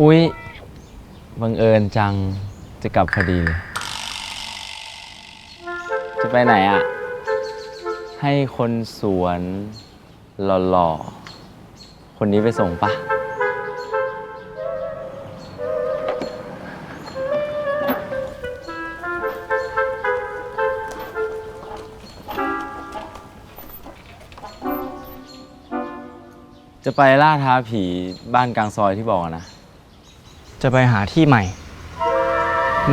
อุ๊ย บังเอิญจัง จะกลับพอดีเลยจะไปไหนอะ ให้คนสวนหล่อๆ คนนี้ไปส่งปะจะไปล่าท้าผีบ้านกลางซอยที่บอกนะ จะไปหาที่ใหม่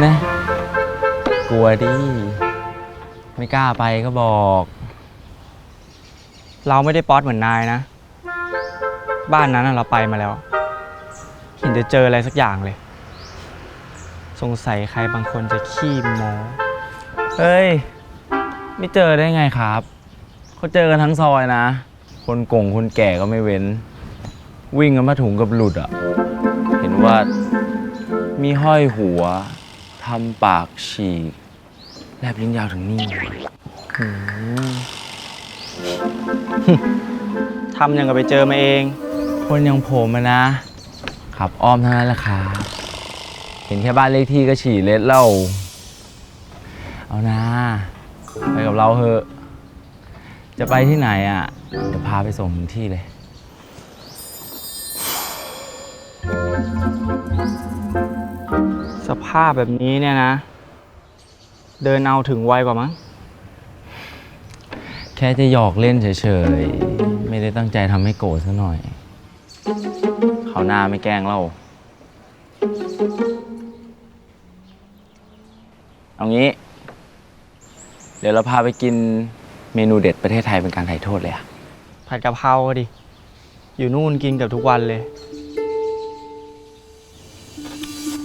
นะ กลัวดิ ไม่กล้าไปก็บอก เราไม่ได้ป๊อตเหมือนนายนะ บ้านนั้นนะเราไปมาแล้ว เห็นจะเจออะไรสักอย่างเลย สงสัยใครบางคนจะขี้โมเฮ้ย ไม่เจอได้ไงครับ เขาเจอกันทั้งซอยนะ คนกงคนแก่ก็ไม่เว้น วิ่งกันมาถุงกับหลุดอะ เห็นว่า มีห้อยหัวทำปากฉีกแลบลิ้นยาวถึงนี่หืมทำยังกับไปเจอมาเอง คนอย่างผมอะนะ ขับอ้อมเท่านั้นแหละครับ เห็นแค่บ้านเลขที่ก็ฉี่เล็ดเล่า เอานะ ไปกับเราเถอะ จะไปที่ไหนอะ เดี๋ยวพาไปส่งถึงที่เลย สภาพแบบนี้เนี่ยนะ เดินเอาถึงไวกว่ามั้ง แค่จะหยอกเล่นเฉยๆ ไม่ได้ตั้งใจทำให้โกรธซะหน่อย เขาวหน้าไม่แกล้งเรา เอางี้ เดี๋ยวเราพาไปกินเมนูเด็ดประเทศไทยเป็นการถ่ายโทษเลยอะผัดกะเพราอะดิ อยู่นู่นกินเกับทุกวันเลย